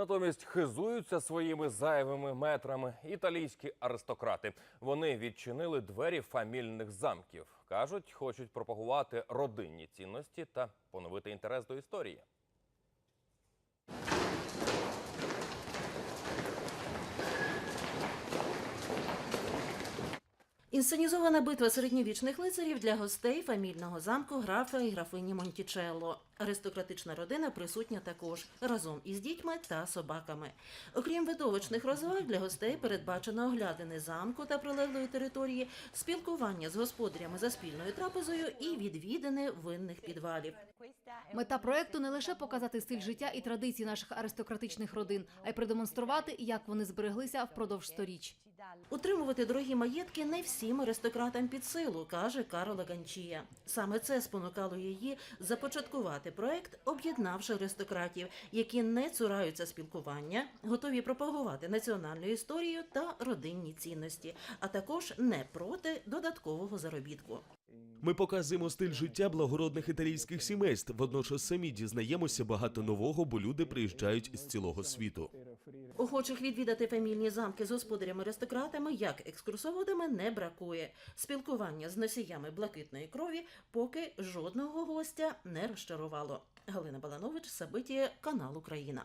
Натомість хизуються своїми зайвими метрами італійські аристократи. Вони відчинили двері фамільних замків. кажуть, хочуть пропагувати родинні цінності та поновити інтерес до історії. Інсценізована битва середньовічних лицарів для гостей фамільного замку графа і графині Монтічелло. Аристократична родина присутня також разом із дітьми та собаками. Окрім видовищних розваг для гостей передбачено оглядини замку та прилеглої території, спілкування з господарями за спільною трапезою і відвідини винних підвалів. Мета проекту не лише показати стиль життя і традиції наших аристократичних родин, а й продемонструвати, як вони збереглися впродовж сторіч. Утримувати дорогі маєтки не всім аристократам під силу, каже Карола Ганчія. Саме це спонукало її започаткувати проект, об'єднавши аристократів, які не цураються спілкування, готові пропагувати національну історію та родинні цінності, а також не проти додаткового заробітку. Ми показуємо стиль життя благородних італійських сімейств. Водночас самі дізнаємося багато нового, бо люди приїжджають з цілого світу. Охочих відвідати фамільні замки з господарями-аристократами, як екскурсоводами, не бракує. Спілкування з носіями блакитної крові поки жодного гостя не розчарувало. Галина Баланович, Сабитіє, канал Україна.